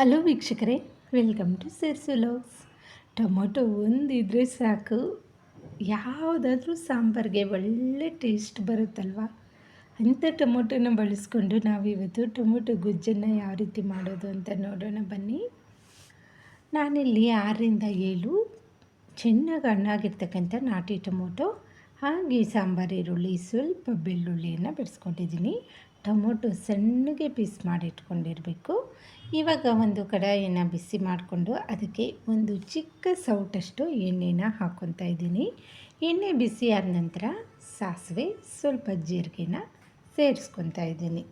Hello ವೀಕ್ಷಕರೇ. Welcome to ಸೇರ್ಸು loves tomato ಒಂದಿದ್ರೆ ಸಾಕು. ಯಾವುದಾದ್ರೂ ಸಾಂಬಾರಿಗೆ ಒಳ್ಳೆ ಟೇಸ್ಟ್ ಬರುತ್ತಲ್ವ? ಅಂಥ ಟೊಮೊಟೊನ ಬಳಸ್ಕೊಂಡು ನಾವಿವತ್ತು ಟೊಮೊಟೊ ಗೊಜ್ಜನ್ನು ಯಾವ ರೀತಿ ಮಾಡೋದು ಅಂತ ನೋಡೋಣ ಬನ್ನಿ. ನಾನಿಲ್ಲಿ ಆರರಿಂದ ಏಳು ಚೆನ್ನಾಗಿ ಹಣ್ಣಾಗಿರ್ತಕ್ಕಂಥ ನಾಟಿ ಟೊಮೊಟೊ ಹಾಗೆ ಸಾಂಬಾರು, ಈರುಳ್ಳಿ, ಸ್ವಲ್ಪ ಬೆಳ್ಳುಳ್ಳಿಯನ್ನು ಬಿಡಿಸ್ಕೊಂಡಿದ್ದೀನಿ ಟೊಮೊಟೊ ಸಣ್ಣಗೆ ಪೀಸ್ ಮಾಡಿಟ್ಕೊಂಡಿರಬೇಕು. ಇವಾಗ ಒಂದು ಕಡಾಯಿನ ಬಿಸಿ ಮಾಡಿಕೊಂಡು ಅದಕ್ಕೆ ಒಂದು ಚಿಕ್ಕ ಸೌಟಷ್ಟು ಎಣ್ಣೆನ ಹಾಕ್ಕೊತಾ ಇದ್ದೀನಿ. ಎಣ್ಣೆ ಬಿಸಿ ಆದ ನಂತರ ಸಾಸಿವೆ ಸ್ವಲ್ಪ ಜೀರಿಗೆನ ಸೇರಿಸ್ಕೊತಾ ಇದ್ದೀನಿ.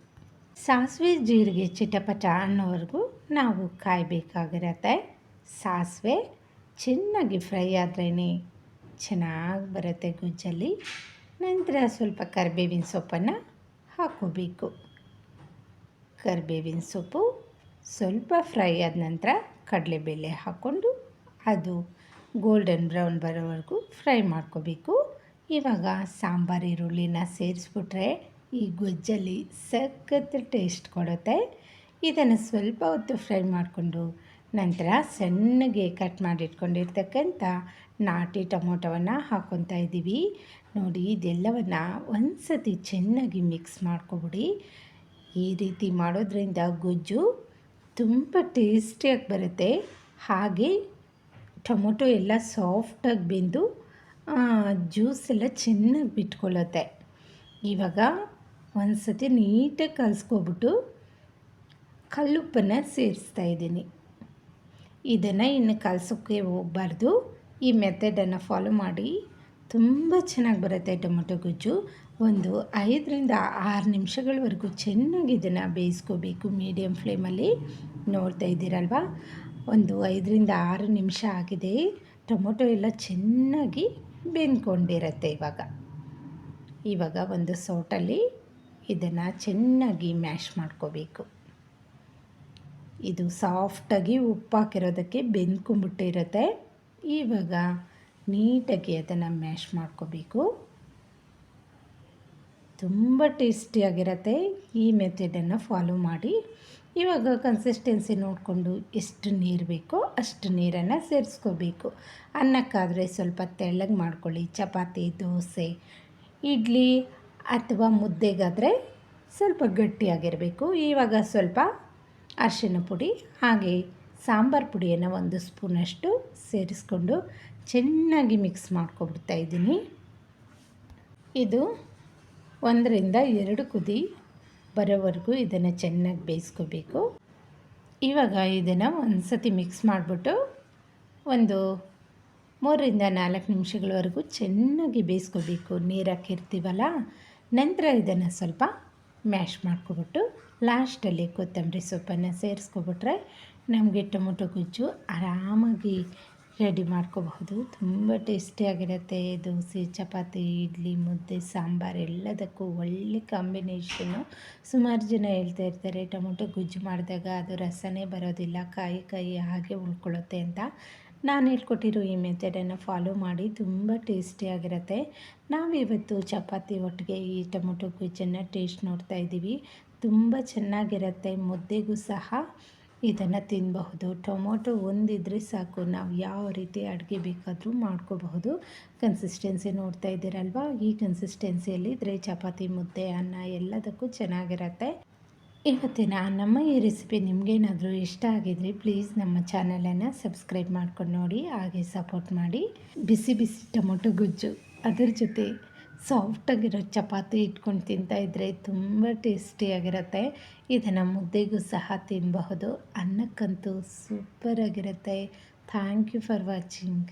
ಸಾಸಿವೆ ಜೀರಿಗೆ ಚಿಟಪಟ ಅನ್ನೋವರೆಗೂ ನಾವು ಕಾಯಬೇಕಾಗಿರತ್ತೆ. ಸಾಸಿವೆ ಚೆನ್ನಾಗಿ ಫ್ರೈ ಆದ್ರೇ ಚೆನ್ನಾಗಿ ಬರುತ್ತೆ ಗುಜ್ಜಲ್ಲಿ ನಂತರ ಸ್ವಲ್ಪ ಕರಿಬೇವಿನ ಸೊಪ್ಪನ್ನು ಹಾಕೋಬೇಕು ಕರಿಬೇವಿನ ಸೊಪ್ಪು ಸ್ವಲ್ಪ ಫ್ರೈ ಆದ ನಂತರ ಕಡಲೆಬೇಳೆ ಹಾಕ್ಕೊಂಡು ಅದು ಗೋಲ್ಡನ್ ಬ್ರೌನ್ ಬರೋವರೆಗೂ ಫ್ರೈ ಮಾಡ್ಕೋಬೇಕು. ಇವಾಗ ಸಾಂಬಾರು, ಈರುಳ್ಳಿನ ಸೇರಿಸ್ಬಿಟ್ರೆ ಈ ಗೊಜ್ಜಲ್ಲಿ ಸಖತ್ ಟೇಸ್ಟ್ ಕೊಡುತ್ತೆ. ಇದನ್ನು ಸ್ವಲ್ಪ ಹೊತ್ತು ಫ್ರೈ ಮಾಡಿಕೊಂಡು ನಂತರ ಸಣ್ಣಗೆ ಕಟ್ ಮಾಡಿಟ್ಕೊಂಡಿರ್ತಕ್ಕಂಥ ನಾಟಿ ಟೊಮೊಟೊವನ್ನು ಹಾಕ್ಕೊತಾ ಇದ್ದೀವಿ. ನೋಡಿ, ಇದೆಲ್ಲವನ್ನು ಒಂದು ಸತಿ ಚೆನ್ನಾಗಿ ಮಿಕ್ಸ್ ಮಾಡ್ಕೊಬಿಡಿ. ಈ ರೀತಿ ಮಾಡೋದ್ರಿಂದ ಗೊಜ್ಜು ತುಂಬ ಟೇಸ್ಟಿಯಾಗಿ ಬರುತ್ತೆ. ಹಾಗೆ ಟೊಮೊಟೊ ಎಲ್ಲ ಸಾಫ್ಟಾಗಿ ಬೆಂದು ಜ್ಯೂಸ್ ಎಲ್ಲ ಚೆನ್ನಾಗಿ ಬಿಟ್ಕೊಳ್ಳುತ್ತೆ. ಇವಾಗ ಒಂದು ಸತಿ ನೀಟಾಗಿ ಕಲಿಸ್ಕೊಬಿಟ್ಟು ಕಲ್ಲುಪ್ಪನ್ನು ಸೇರಿಸ್ತಾ ಇದ್ದೀನಿ. ಇದನ್ನು ಇನ್ನು ಕಲಸೋಕ್ಕೆ ಹೋಗಬಾರ್ದು. ಈ ಮೆಥಡನ್ನು ಫಾಲೋ ಮಾಡಿ. ತುಂಬ ಚೆನ್ನಾಗಿ ಬರುತ್ತೆ ಟೊಮೊಟೊ ಗೊಜ್ಜು. ಒಂದು ಐದರಿಂದ ಆರು ನಿಮಿಷಗಳವರೆಗೂ ಚೆನ್ನಾಗಿ ಇದನ್ನು ಬೇಯಿಸ್ಕೋಬೇಕು ಮೀಡಿಯಮ್ ಫ್ಲೇಮಲ್ಲಿ. ನೋಡ್ತಾ ಇದ್ದೀರಲ್ವ? ಒಂದು ಐದರಿಂದ ಆರು ನಿಮಿಷ ಆಗಿದೆ. ಟೊಮೊಟೊ ಎಲ್ಲ ಚೆನ್ನಾಗಿ ಬೆಂದ್ಕೊಂಡಿರುತ್ತೆ ಇವಾಗ. ಇವಾಗ ಒಂದು ಸೋಟಲ್ಲಿ ಇದನ್ನು ಚೆನ್ನಾಗಿ ಮ್ಯಾಶ್ ಮಾಡ್ಕೋಬೇಕು. ಇದು ಸಾಫ್ಟಾಗಿ ಉಪ್ಪು ಹಾಕಿರೋದಕ್ಕೆ ಬೆಂದ್ಕೊಂಬಿಟ್ಟಿರುತ್ತೆ ಇವಾಗ ನೀಟಾಗಿ ಅದನ್ನು ಮ್ಯಾಶ್ ಮಾಡ್ಕೋಬೇಕು. ತುಂಬ ಟೇಸ್ಟಿಯಾಗಿರತ್ತೆ. ಈ ಮೆಥಡನ್ನು ಫಾಲೋ ಮಾಡಿ. ಇವಾಗ ಕನ್ಸಿಸ್ಟೆನ್ಸಿ ನೋಡಿಕೊಂಡು ಎಷ್ಟು ನೀರು ಬೇಕೋ ಅಷ್ಟು ನೀರನ್ನು ಸೇರಿಸ್ಕೋಬೇಕು. ಅನ್ನಕ್ಕಾದರೆ ಸ್ವಲ್ಪ ತೆಳ್ಳಗೆ ಮಾಡ್ಕೊಳ್ಳಿ. ಚಪಾತಿ, ದೋಸೆ, ಇಡ್ಲಿ ಅಥವಾ ಮುದ್ದೆಗಾದರೆ ಸ್ವಲ್ಪ ಗಟ್ಟಿಯಾಗಿರಬೇಕು. ಇವಾಗ ಸ್ವಲ್ಪ ಅರಿಶಿನ ಪುಡಿ ಹಾಗೆ ಸಾಂಬಾರು ಪುಡಿಯನ್ನು ಒಂದು ಸ್ಪೂನಷ್ಟು ಸೇರಿಸ್ಕೊಂಡು ಚೆನ್ನಾಗಿ ಮಿಕ್ಸ್ ಮಾಡ್ಕೊಬಿಡ್ತಾ ಇದ್ದೀನಿ. ಇದು ಒಂದರಿಂದ ಎರಡು ಕುದಿ ಬರೋವರೆಗೂ ಇದನ್ನು ಚೆನ್ನಾಗಿ ಬೇಯಿಸ್ಕೋಬೇಕು. ಇವಾಗ ಇದನ್ನು ಒಂದು ಸತಿ ಮಿಕ್ಸ್ ಮಾಡಿಬಿಟ್ಟು ಒಂದು ಮೂರರಿಂದ ನಾಲ್ಕು ನಿಮಿಷಗಳವರೆಗೂ ಚೆನ್ನಾಗಿ ಬೇಯಿಸ್ಕೋಬೇಕು. ನೀರು ಹಾಕಿರ್ತೀವಲ್ಲ ನಂತರ ಇದನ್ನು ಸ್ವಲ್ಪ ಮ್ಯಾಶ್ ಮಾಡ್ಕೊಬಿಟ್ಟು ಲಾಸ್ಟಲ್ಲಿ ಕೊತ್ತಂಬರಿ ಸೊಪ್ಪನ್ನು ಸೇರಿಸ್ಕೊಬಿಟ್ರೆ ನಮಗೆ ಟೊಮೊಟೊ ಗೊಜ್ಜು ಆರಾಮಾಗಿ ರೆಡಿ ಮಾಡ್ಕೋಬಹುದು. ತುಂಬ ಟೇಸ್ಟಿಯಾಗಿರುತ್ತೆ. ದೋಸೆ, ಚಪಾತಿ, ಇಡ್ಲಿ, ಮುದ್ದೆ, ಸಾಂಬಾರು ಎಲ್ಲದಕ್ಕೂ ಒಳ್ಳೆ ಕಾಂಬಿನೇಷನ್ನು ಸುಮಾರು ಜನ ಹೇಳ್ತಾ ಇರ್ತಾರೆ. ಟೊಮೊಟೊ ಗೊಜ್ಜು ಮಾಡಿದಾಗ ಅದು ರಸನೇ ಬರೋದಿಲ್ಲ. ಕಾಯಿ ಕಾಯಿ ಹಾಗೆ ಉಳ್ಕೊಳ್ಳುತ್ತೆ ಅಂತ. ನಾನು ಹೇಳ್ಕೊಟ್ಟಿರೋ ಈ ಮೆಥಡನ್ನು ಫಾಲೋ ಮಾಡಿ ತುಂಬ ಟೇಸ್ಟಿಯಾಗಿರುತ್ತೆ. ನಾವಿವತ್ತು ಚಪಾತಿ ಒಟ್ಟಿಗೆ ಈ ಟೊಮೊಟೊ ಗೊಜ್ಜನ್ನು ಟೇಸ್ಟ್ ನೋಡ್ತಾ ಇದ್ದೀವಿ. ತುಂಬ ಚೆನ್ನಾಗಿರುತ್ತೆ. ಮುದ್ದೆಗೂ ಸಹ ಇದನ್ನು ತಿನ್ನಬಹುದು ಟೊಮೊಟೊ ಒಂದಿದ್ರೆ ಸಾಕು. ನಾವು ಯಾವ ರೀತಿ ಅಡುಗೆ ಬೇಕಾದರೂ ಮಾಡ್ಕೋಬಹುದು. ಕನ್ಸಿಸ್ಟೆನ್ಸಿ ನೋಡ್ತಾ ಇದ್ದೀರಲ್ವ? ಈ ಕನ್ಸಿಸ್ಟೆನ್ಸಿಯಲ್ಲಿ ಇದ್ರೆ ಚಪಾತಿ, ಮುದ್ದೆ, ಅನ್ನ ಎಲ್ಲದಕ್ಕೂ ಚೆನ್ನಾಗಿರತ್ತೆ. ಇವತ್ತಿನ ನಮ್ಮ ಈ ರೆಸಿಪಿ ನಿಮಗೇನಾದರೂ ಇಷ್ಟ ಆಗಿದ್ರೆ ಪ್ಲೀಸ್ ನಮ್ಮ ಚಾನಲನ್ನು ಸಬ್ಸ್ಕ್ರೈಬ್ ಮಾಡ್ಕೊಂಡು ನೋಡಿ, ಹಾಗೆ ಸಪೋರ್ಟ್ ಮಾಡಿ. ಬಿಸಿ ಬಿಸಿ ಟೊಮೊಟೊ ಗೊಜ್ಜು, ಅದರ ಜೊತೆ ಸಾಫ್ಟಾಗಿರೋ ಚಪಾತಿ ಇಟ್ಕೊಂಡು ತಿಂತಾಯಿದ್ರೆ ತುಂಬ ಟೇಸ್ಟಿಯಾಗಿರುತ್ತೆ ಇದನ್ನು ಮುದ್ದೆಗೂ ಸಹ ತಿನ್ನಬಹುದು ಅನ್ನಕ್ಕಂತೂ ಸೂಪರಾಗಿರುತ್ತೆ ಥ್ಯಾಂಕ್ ಯು ಫಾರ್ ವಾಚಿಂಗ್